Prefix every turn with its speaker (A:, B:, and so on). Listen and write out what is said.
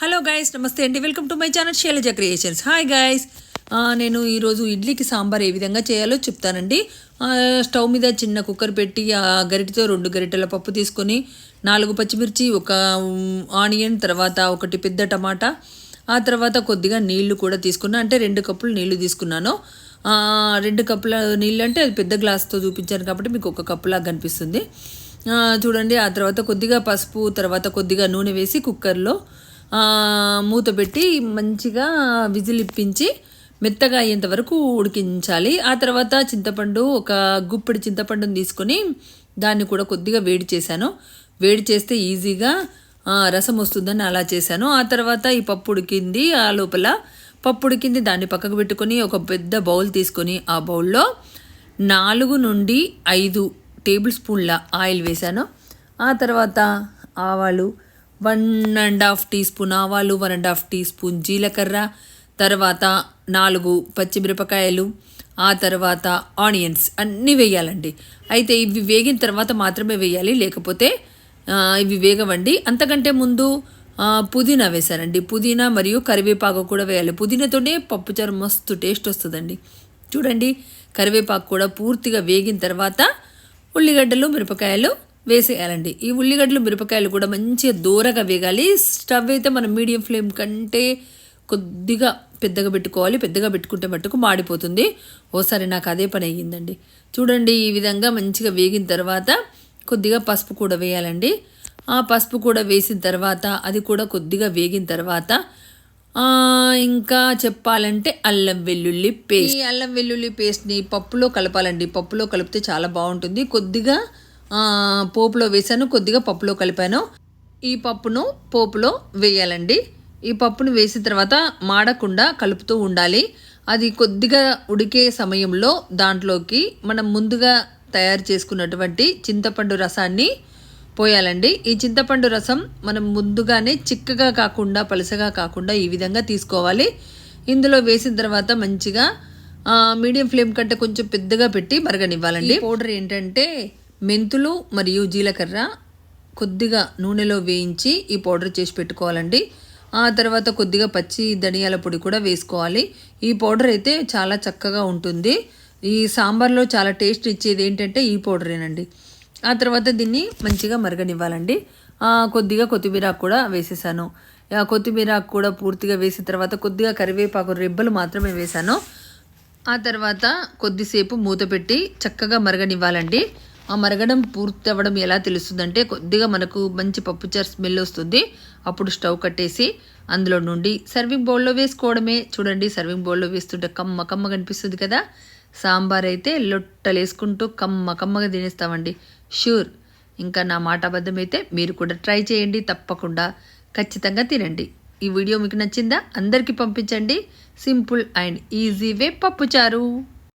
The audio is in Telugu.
A: హలో గైస్ నమస్తే అండి. Welcome to my channel Shailaja creations. Hi guys. నేను ఈరోజు ఇడ్లీకి సాంబార్ ఏ విధంగా చేయాలో చెప్తానండి. స్టవ్ మీద చిన్న కుక్కర్ పెట్టి ఆ గరిటతో రెండు గరిటెల పప్పు తీసుకొని నాలుగు పచ్చిమిర్చి ఒక ఆనియన్ తర్వాత ఒకటి పెద్ద టమాటా ఆ తర్వాత కొద్దిగా నీళ్ళు కూడా తీసుకున్నా అంటే రెండు కప్పులు నీళ్ళు తీసుకున్నాను. రెండు కప్పుల నీళ్ళు అంటే అది పెద్ద గ్లాస్తో చూపించాను కాబట్టి మీకు ఒక కప్పులా కనిపిస్తుంది. చూడండి ఆ తర్వాత కొద్దిగా పసుపు తర్వాత కొద్దిగా నూనె వేసి కుక్కర్లో మూత పెట్టి మంచిగా విజిల్ ఇప్పించి మెత్తగా అయ్యేంత వరకు ఉడికించాలి. ఆ తర్వాత చింతపండు ఒక గుప్పిడి చింతపండుని తీసుకొని దాన్ని కూడా కొద్దిగా వేడి చేశాను. వేడి చేస్తే ఈజీగా రసం వస్తుందని అలా చేశాను. ఆ తర్వాత ఈ పప్పు ఉడికింది. ఆ లోపల పప్పు ఉడికింది. దాన్ని పక్కకు పెట్టుకొని ఒక పెద్ద బౌల్ తీసుకొని ఆ బౌల్లో నాలుగు నుండి ఐదు టేబుల్ స్పూన్ల ఆయిల్ వేశాను. ఆ తర్వాత ఆవాలు one and half teaspoon ఆవాలు one and half teaspoon జీలకర్ర తర్వాత నాలుగు పచ్చిమిరపకాయలు ఆ తర్వాత ఆనియన్స్ అన్నీ వేయాలండి. అయితే ఇవి వేగిన తర్వాత మాత్రమే వేయాలి లేకపోతే ఇవి వేగవండి. అంతకంటే ముందు పుదీనా వేశానండి. పుదీనా మరియు కరివేపాకు కూడా వేయాలి. పుదీనాతోనే పప్పుచారు మస్తు టేస్ట్ వస్తుందండి. చూడండి కరివేపాకు కూడా పూర్తిగా వేగిన తర్వాత ఉల్లిగడ్డలు మిరపకాయలు వేసేయాలండి. ఈ ఉల్లిగడ్డలు మిరపకాయలు కూడా మంచిగా దూరగా వేగాలి. స్టవ్ అయితే మనం మీడియం ఫ్లేమ్ కంటే కొద్దిగా పెద్దగా పెట్టుకోవాలి. పెద్దగా పెట్టుకుంటే మట్టుకు మాడిపోతుంది. ఓసారి నాకు అదే పని అయ్యిందండి. చూడండి ఈ విధంగా మంచిగా వేగిన తర్వాత కొద్దిగా పసుపు కూడా వేయాలండి. ఆ పసుపు కూడా వేసిన తర్వాత అది కూడా కొద్దిగా వేగిన తర్వాత ఇంకా చెప్పాలంటే అల్లం వెల్లుల్లి పేస్ట్. ఈ అల్లం వెల్లుల్లి పేస్ట్ని పప్పులో కలపాలండి. పప్పులో కలిపితే చాలా బాగుంటుంది. కొద్దిగా పోపులో వేసాను కొద్దిగా పప్పులో కలిపాను. ఈ పప్పును పోపులో వేయాలండి. ఈ పప్పును వేసిన తర్వాత మాడకుండా కలుపుతూ ఉండాలి. అది కొద్దిగా ఉడికే సమయంలో దాంట్లోకి మనం ముందుగా తయారు చేసుకున్నటువంటి చింతపండు రసాన్ని పోయాలండి. ఈ చింతపండు రసం మనం ముందుగానే చిక్కగా కాకుండా పలసగా కాకుండా ఈ విధంగా తీసుకోవాలి. ఇందులో వేసిన తర్వాత మంచిగా మీడియం ఫ్లేమ్ కంటే కొంచెం పెద్దగా పెట్టి మరగనివ్వాలండి. పౌడర్ ఏంటంటే మెంతులు మరియు జీలకర్ర కొద్దిగా నూనెలో వేయించి ఈ పౌడర్ చేసి పెట్టుకోవాలండి. ఆ తర్వాత కొద్దిగా పచ్చి ధనియాల పొడి కూడా వేసుకోవాలి. ఈ పౌడర్ అయితే చాలా చక్కగా ఉంటుంది. ఈ సాంబార్లో చాలా టేస్ట్ ఇచ్చేది ఏంటంటే ఈ పౌడరేనండి. ఆ తర్వాత దీన్ని మంచిగా మరగనివ్వాలండి. కొద్దిగా కొత్తిమీర కూడా వేసేసాను. ఆ కొత్తిమీర కూడా పూర్తిగా వేసిన తర్వాత కొద్దిగా కరివేపాకు రెబ్బలు మాత్రమే వేసాను. ఆ తర్వాత కొద్దిసేపు మూత పెట్టి చక్కగా మరగనివ్వాలండి. ఆ మరగడం పూర్తి అవ్వడం ఎలా తెలుస్తుందంటే కొద్దిగా మనకు మంచి పప్పుచారు స్మెల్ వస్తుంది. అప్పుడు స్టవ్ కట్టేసి అందులో నుండి సర్వింగ్ బౌల్లో వేసుకోవడమే. చూడండి సర్వింగ్ బౌల్లో వేస్తుంటే కమ్మ కమ్మ కనిపిస్తుంది కదా. సాంబార్ అయితే లొట్టలు వేసుకుంటూ కమ్మ కమ్మగా తినేస్తామండి. షూర్ ఇంకా నా మాట అబద్ధమైతే మీరు కూడా ట్రై చేయండి తప్పకుండా. ఖచ్చితంగా తినండి. ఈ వీడియో మీకు నచ్చిందా? అందరికీ పంపించండి. సింపుల్ అండ్ ఈజీ వే పప్పుచారు